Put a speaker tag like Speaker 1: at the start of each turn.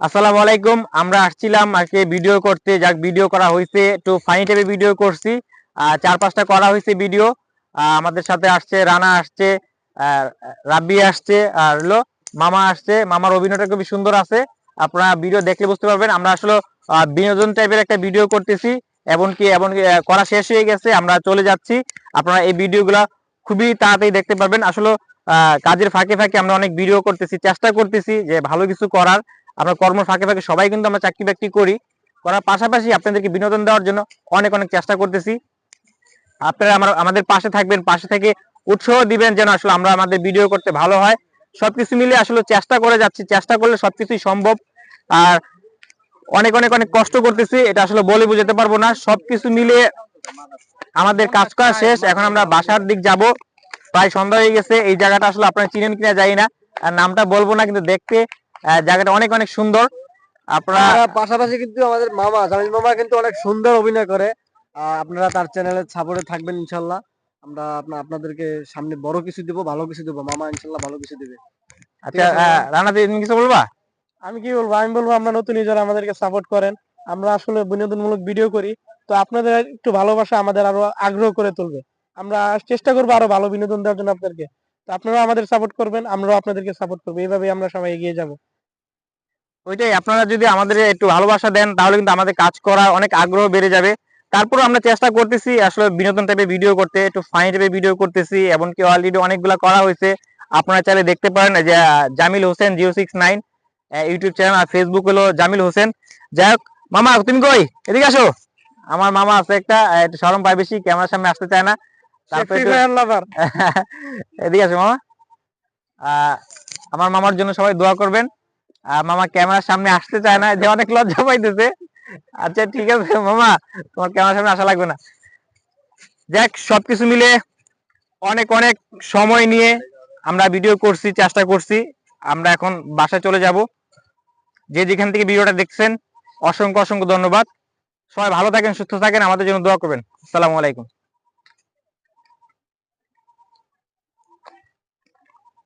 Speaker 1: আসসালামু আলাইকুম, আমরা আসছিলাম আজকে ভিডিও করতে, যাক ভিডিও করা হয়েছে একটু ফানি টাইপের ভিডিও করছি। চার পাঁচটা করা হয়েছে ভিডিও আমাদের সাথে আসছে, রানা আসছে রাব্বি আসছে, আর হলো মামা আসছে। মামার অভিনয়টা খুবই সুন্দর আছে। আপনারা ভিডিও দেখলে বুঝতে পারবেন, আমরা আসলে বিনোদন টাইপের একটা ভিডিও করতেছি, এমনকি এমনকি করা শেষ হয়ে গেছে, আমরা চলে যাচ্ছি। আপনারা এই ভিডিওগুলা খুবই তাড়াতাড়ি দেখতে পারবেন। আসলে কাজের ফাঁকে ফাঁকে আমরা অনেক ভিডিও করতেছি, চেষ্টা করতেছি যে ভালো কিছু করার। আমরা কর্ম ফাঁকে ফাঁকে সবাই কিন্তু আমরা চাকরি বাকরি করি। করার পাশাপাশি আপনাদেরকে বিনোদন দেওয়ার জন্য অনেক অনেক চেষ্টা করতেছি। আপনারা আমার, আমাদের পাশে থাকবেন, পাশে থেকে উৎসাহ দিবেন যেন আসলে আমরা আমাদের ভিডিও করতে ভালো হয়। সবকিছু মিলে আসলে চেষ্টা করে যাচ্ছি, চেষ্টা করলে সবকিছুই সম্ভব। আর অনেক অনেক অনেক কষ্ট করতেছি, এটা আসলে বলে বুঝাতে পারব না। সবকিছু মিলে আমাদের কাজ করা শেষ, এখন আমরা বাসার দিক যাব। প্রায় সন্ধ্যা হয়ে গেছে, এই জায়গাটা আসলে আপনারা চিনেন কিনা জানি না। আর নামটা বলব না, কিন্তু দেখতে জায়গাটা অনেক অনেক সুন্দর। আপনারা
Speaker 2: পাশাপাশি কিন্তু আমাদের মামা জামিল মামা কিন্তু অনেক সুন্দর অভিনয় করে। আপনারা তার চ্যানেলের সাপোর্টে থাকবেন ইনশাল্লাহ। আমরা আপনা- আপনাদেরকে সামনে বড় কিছু দেবো ভালো কিছু দেবো। মামা ইনশাল্লাহ ভালো কিছু দেবে।
Speaker 1: আচ্ছা রানা তুমি কিছু বলবা?
Speaker 3: আমি কি বলব? আমি বলব আমরা নতুন যারা আমাদেরকে সাপোর্ট করেন। আমরা আসলে বিনোদনমূলক ভিডিও করি। তো আপনাদের একটু ভালোবাসা আমাদের আরও আগ্রহ করে তুলবে। আমরা চেষ্টা করব আরও ভালো বিনোদন দেওয়ার জন্য আপনাদেরকে। তো আপনারা আমাদের সাপোর্ট করবেন আমরাও আপনাদেরকে সাপোর্ট করব। এইভাবে আমরা সবাই এগিয়ে যাব।
Speaker 1: ওইটাই আপনারা যদি আমাদের একটু ভালোবাসা দেন তাহলে কিন্তু আমাদের কাজ করার অনেক আগ্রহ বেড়ে যাবে। তারপর আমরা চেষ্টা করতেছি আসলে বিনোদন টাইপের ভিডিও করতে একটু ফানি টাইপের ভিডিও করতেছি এমনকি অলরেডি অনেকগুলো করা হয়েছে। আপনারা চাইলে দেখতে পারেন যে Jamil Hossain zero six nine YouTube channel আর ফেসবুক হলো জামিল হোসেন। যাই হোক মামা তুমি কই? এদিকে আসো। আমার মামা আছে একটা একটু সরম পায় বেশি ক্যামেরার সামনে আসতে চায় না। তারপর এদিকে আসো মামা। আহ, আমার মামার জন্য সবাই দোয়া করবেন। মামা ক্যামেরার সামনে আসতে চায় না, যে অনেক লজ্জা পাইতেছে। আচ্ছা ঠিক আছে, মামা, তোমার ক্যামেরার সামনে আসা লাগবে না। যাক, সবকিছু মিলে অনেক অনেক সময় নিয়ে আমরা ভিডিও করছি, চেষ্টা করছি। আমরা এখন বাসায় চলে যাব। যে যেখান থেকে ভিডিওটা দেখছেন, অসংখ্য অসংখ্য ধন্যবাদ। সবাই ভালো থাকেন, সুস্থ থাকেন, আমাদের জন্য দোয়া করবেন। আসসালামু আলাইকুম।